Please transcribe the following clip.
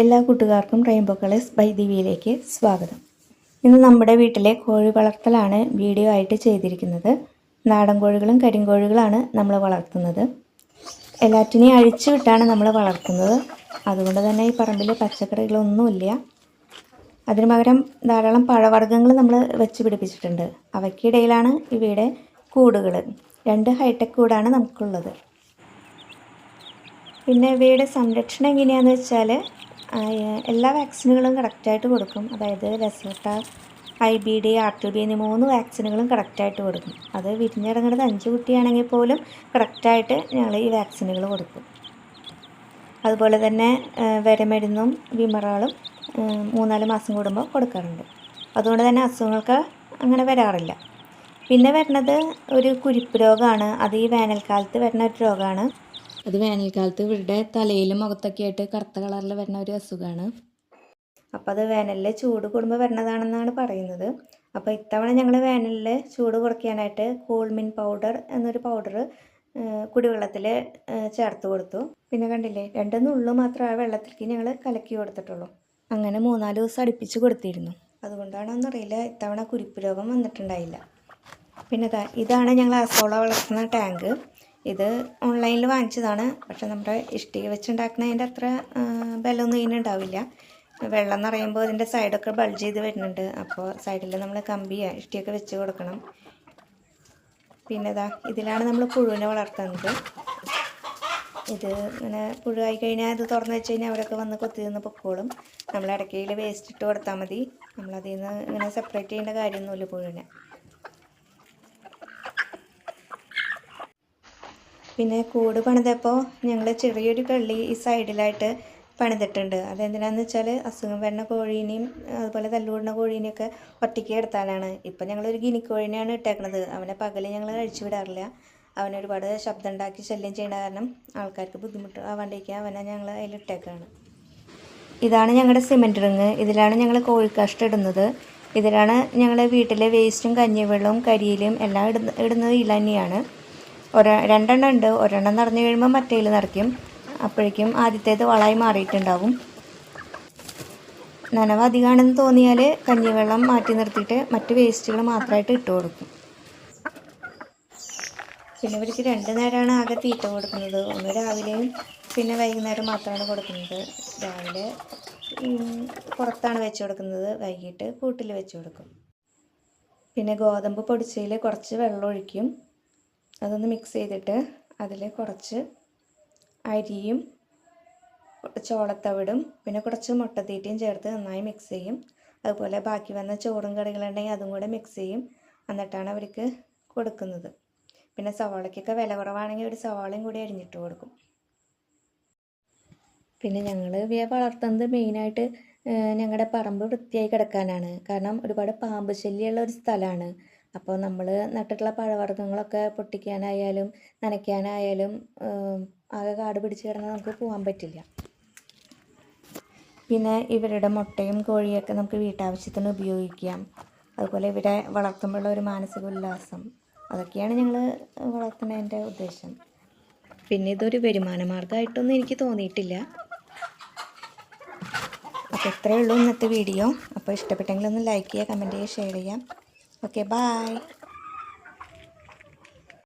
എല്ലാ കൂട്ടുകാർക്കും rainbow colours by ദിവ്യയിലേക്ക് സ്വാഗതം. ഇന്ന് നമ്മുടെ വീട്ടിലെ കോഴി വളർത്തലാണ് വീഡിയോ ആയിട്ട് ചെയ്തിരിക്കുന്നത്. നാടൻ കോഴികളും കരിങ്കോഴികളാണ് നമ്മൾ വളർത്തുന്നത്. എല്ലാറ്റിനെയും അഴിച്ചു വിട്ടാണ് നമ്മൾ വളർത്തുന്നത്. അതുകൊണ്ട് തന്നെ ഈ പറമ്പിൽ പച്ചക്കറികളൊന്നുമില്ല. അതിനു പകരം ധാരാളം പഴവർഗങ്ങൾ നമ്മൾ വെച്ച് പിടിപ്പിച്ചിട്ടുണ്ട്. അവയ്ക്കിടയിലാണ് ഇവയുടെ കൂടുകൾ രണ്ട് ഹൈടെക് കൂടാണ് നമുക്കുള്ളത്. പിന്നെ ഇവയുടെ സംരക്ഷണം എങ്ങനെയാണെന്ന് വെച്ചാൽ എല്ലാ വാക്സിനുകളും കറക്റ്റായിട്ട് കൊടുക്കും. അതായത് രസോട്ട I B D R T B എന്നീ മൂന്ന് വാക്സിനുകളും കറക്റ്റായിട്ട് കൊടുക്കും. അത് വിരിഞ്ഞിറങ്ങുന്നത് അഞ്ച് കുട്ടിയാണെങ്കിൽ പോലും കറക്റ്റായിട്ട് ഞങ്ങൾ ഈ വാക്സിനുകൾ കൊടുക്കും. അതുപോലെ തന്നെ വരമരുന്നും വിമറാളും മൂന്നാൽ മാസം കൂടുമ്പോൾ കൊടുക്കാറുണ്ട്. അതുകൊണ്ട് തന്നെ അസുഖങ്ങൾക്ക് അങ്ങനെ വരാറില്ല. പിന്നെ വരുന്നത് ഒരു കുരിപ്പ് രോഗമാണ് അത് ഈ വേനൽക്കാലത്ത് വരുന്ന ഒരു രോഗമാണ് അത് വേനൽക്കാലത്ത് ഇവരുടെ തലയിലും മുഖത്തൊക്കെ ആയിട്ട് കറുത്ത കളറിൽ വരുന്ന ഒരു അസുഖമാണ് അപ്പോൾ അത് വേനലിൽ ചൂട് കൂടുമ്പോൾ വരുന്നതാണെന്നാണ് പറയുന്നത്. അപ്പോൾ ഇത്തവണ ഞങ്ങൾ വേനലിൽ ചൂട് കുറയ്ക്കാനായിട്ട് കൂൾമിൻ പൗഡർ എന്നൊരു പൗഡർ കുടിവെള്ളത്തിൽ ചേർത്ത് കൊടുത്തു. പിന്നെ കണ്ടില്ലേ രണ്ട് നുള്ളു മാത്രമേ ആ വെള്ളത്തിലേക്ക് ഞങ്ങൾ കലക്കി കൊടുത്തിട്ടുള്ളൂ. അങ്ങനെ മൂന്നാൽ ദിവസം അടുപ്പിച്ച് കൊടുത്തിരുന്നു. അതുകൊണ്ടാണോന്നറിയില്ല ഇത്തവണ കുരിപ്പ് രോഗം വന്നിട്ടുണ്ടായില്ല. പിന്നെ ഇതാണ് ഞങ്ങൾ അസോള വളർത്തുന്ന ടാങ്ക്. ഇത് ഓൺലൈനിൽ വാങ്ങിച്ചതാണ്. പക്ഷെ നമ്മുടെ ഇഷ്ടിക വെച്ചുണ്ടാക്കുന്നതിന്റെ അത്ര ബലമൊന്നും ഇതിനുണ്ടാവില്ല വെള്ളം നിറയുമ്പോൾ ഇതിന്റെ സൈഡൊക്കെ ബൾജ് ചെയ്ത് വരുന്നുണ്ട്. അപ്പോൾ സൈഡിൽ നമ്മൾ കമ്പി ഇഷ്ടിയൊക്കെ വെച്ച് കൊടുക്കണം. പിന്നെ ഇതാ ഇതിലാണ് നമ്മൾ പുഴുവിനെ വളർത്തുന്നത്. ഇത് ഇങ്ങനെ പുഴുവായി കഴിഞ്ഞാൽ ഇത് തുറന്ന് വെച്ച് കഴിഞ്ഞാൽ അവരൊക്കെ വന്ന് കൊത്തി നിന്ന് പൊക്കോളും. നമ്മൾ ഇടയ്ക്കയിൽ വേസ്റ്റ് ഇട്ട് കൊടുത്താൽ മതി. നമ്മളതിൽ നിന്ന് ഇങ്ങനെ സെപ്പറേറ്റ് ചെയ്യേണ്ട കാര്യമൊന്നുമില്ല പുഴുവിനെ. പിന്നെ കൂട് പണിതപ്പോൾ ഞങ്ങൾ ചെറിയൊരു കള്ളി ഈ സൈഡിലായിട്ട് പണിതിട്ടുണ്ട്. അതെന്തിനാന്ന് വെച്ചാൽ അസുഖം വരുന്ന കോഴീനെയും അതുപോലെ തല്ലുകൂടുന്ന കോഴീനെയൊക്കെ ഒറ്റയ്ക്ക് എടുത്താലാണ് ഇപ്പം ഞങ്ങളൊരു ഗിനിക്കോഴീനെയാണ് ഇട്ടേക്കണത്. അവനെ പകൽ ഞങ്ങൾ കഴിച്ചു വിടാറില്ല. അവനൊരുപാട് ശബ്ദം ഉണ്ടാക്കി ശല്യം ചെയ്യുന്ന കാരണം ആൾക്കാർക്ക് ബുദ്ധിമുട്ട് ആവാണ്ടിരിക്കാൻ അവനെ ഞങ്ങൾ അതിലിട്ടേക്കാണ്. ഇതാണ് ഞങ്ങളുടെ സിമെന്റ് റിങ് ഇതിലാണ് ഞങ്ങൾ കോഴിക്കാഷ്ടം ഇടുന്നത്. ഇതിലാണ് ഞങ്ങളുടെ വീട്ടിലെ വേസ്റ്റും കഞ്ഞിവെള്ളവും കരിയിലും എല്ലാം ഇടുന്ന ഇടുന്നത് ഇതിൽ തന്നെയാണ്. ഒര രണ്ടെണ്ണം ഉണ്ട്. ഒരെണ്ണം നിറഞ്ഞു കഴിയുമ്പോൾ മറ്റേൽ നിറയ്ക്കും അപ്പോഴേക്കും ആദ്യത്തേത് വളമായി മാറിയിട്ടുണ്ടാവും. നനവ് അധികമാണെന്ന് തോന്നിയാൽ കഞ്ഞിവെള്ളം മാറ്റി നിർത്തിയിട്ട് മറ്റ് വേസ്റ്റുകൾ മാത്രമായിട്ട് ഇട്ട് കൊടുക്കും. പിന്നെ ഇവർക്ക് രണ്ട് നേരമാണ് ആകെ തീറ്റ കൊടുക്കുന്നത്. ഒന്ന് രാവിലെയും പിന്നെ വൈകുന്നേരം മാത്രമാണ് കൊടുക്കുന്നത്. രാവിലെ പുറത്താണ് വെച്ച് കൊടുക്കുന്നത്. വൈകിട്ട് കൂട്ടിൽ വെച്ച് കൊടുക്കും. പിന്നെ ഗോതമ്പ് പൊടിച്ചതിൽ കുറച്ച് വെള്ളം ഒഴിക്കും. അതൊന്ന് മിക്സ് ചെയ്തിട്ട് അതിൽ കുറച്ച് അരിയും ചോളത്തവിടും പിന്നെ കുറച്ച് മുട്ടത്തീറ്റയും ചേർത്ത് നന്നായി മിക്സ് ചെയ്യും. അതുപോലെ ബാക്കി വന്ന ചോറും കറികളുണ്ടെങ്കിൽ അതും കൂടെ മിക്സ് ചെയ്യും. എന്നിട്ടാണ് അവർക്ക് കൊടുക്കുന്നത്. പിന്നെ സവാളയ്ക്കൊക്കെ വില കുറവാണെങ്കിൽ ഒരു സവാളയും കൂടി അരിഞ്ഞിട്ട് കൊടുക്കും. പിന്നെ ഞങ്ങൾ ഇവയെ വളർത്തുന്നത് മെയിനായിട്ട് ഞങ്ങളുടെ പറമ്പ് വൃത്തിയായി കിടക്കാനാണ്. കാരണം ഒരുപാട് പാമ്പ് ശല്യമുള്ള ഒരു സ്ഥലമാണ് അപ്പോൾ നമ്മൾ നട്ടിട്ടുള്ള പഴവർഗങ്ങളൊക്കെ പൊട്ടിക്കാനായാലും നനയ്ക്കാനായാലും ആകെ കാട് പിടിച്ച് കിടന്നാൽ നമുക്ക് പോകാൻ പറ്റില്ല. പിന്നെ ഇവരുടെ മുട്ടയും കോഴിയൊക്കെ നമുക്ക് വീട്ടാവശ്യത്തിന് ഉപയോഗിക്കാം. അതുപോലെ ഇവരെ വളർത്തുമ്പോഴുള്ള ഒരു മാനസിക ഉല്ലാസം അതൊക്കെയാണ് ഞങ്ങൾ വളർത്തുന്നതിന്റെ ഉദ്ദേശം. പിന്നെ ഇതൊരു വരുമാന മാർഗമായിട്ടൊന്നും എനിക്ക് തോന്നിയിട്ടില്ല. അപ്പോൾ ഇത്രയേ ഉള്ളൂ ഇന്നത്തെ വീഡിയോ. അപ്പോൾ ഇഷ്ടപ്പെട്ടെങ്കിൽ ഒന്ന് ലൈക്ക് ചെയ്യുക കമന്റ് ചെയ്യുക ഷെയർ ചെയ്യാം Okay, bye.